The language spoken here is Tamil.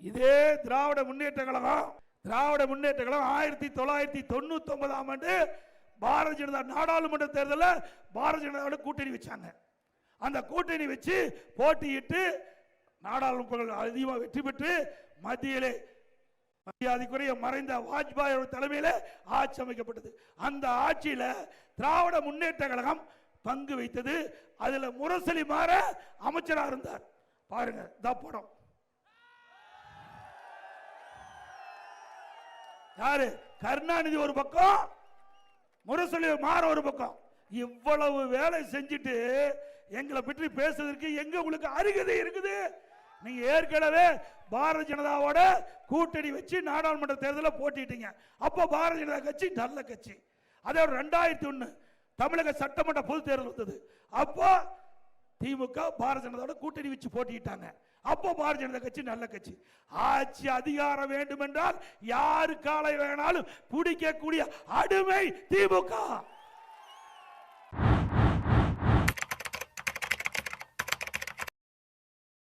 இதே திராவிட முன்னேற்ற கழகம் திராவிட முன்னேற்ற கழகம் ஆயிரத்தி தொள்ளாயிரத்தி தொண்ணூத்தி ஒன்பதாம் ஆண்டு பாரதிய ஜனதா நாடாளுமன்ற தேர்தலில் பாரதிய ஜனதாவோட கூட்டணி வச்சாங்க. அந்த கூட்டணி வச்சு போட்டியிட்டு நாடாளுமன்ற அதிகமாக வெற்றி பெற்று மத்தியிலே மரியாதைக்குரிய மறைந்த வாஜ்பாய் தலைமையில் ஆட்சி அமைக்கப்பட்டது. அந்த ஆட்சியில் திராவிட முன்னேற்ற கழகம் பங்கு வைத்தது. அதில் முரசொலி மாற அமைச்சராக இருந்தார். பாருங்க இந்த படம். யாரு? கருணாநிதி ஒரு பக்கம் முரசொலி மாற ஒரு பக்கம். இவ்வளவு வேலை செஞ்சுட்டு எங்களை பற்றி பேசுறதுக்கு எங்க உங்களுக்கு அருகதை இருக்குது? நீங்க ஏற்கனவே பாரதிய ஜனதாவோட கூட்டணி வச்சு நாடாளுமன்ற தேர்தலில் போட்டிட்டீங்க. அப்போ பாரதிய ஜனதா கட்சி நல்ல கட்சி. அதே ஒரு ரெண்டாயிரத்தி ஒன்று தமிழக சட்டமன்ற பொது தேர்தல் வந்தது. அப்போ திமுக பாரதிய ஜனதாவோட கூட்டணி வச்சு போட்டிட்டாங்க அப்போ பாரதிய ஜனதா கட்சி நல்ல கட்சி. ஆட்சி அதிகாரம் வேண்டும் என்றால் யாரு காலை வேணாலும் பிடிக்கக்கூடிய அடிமை திமுக.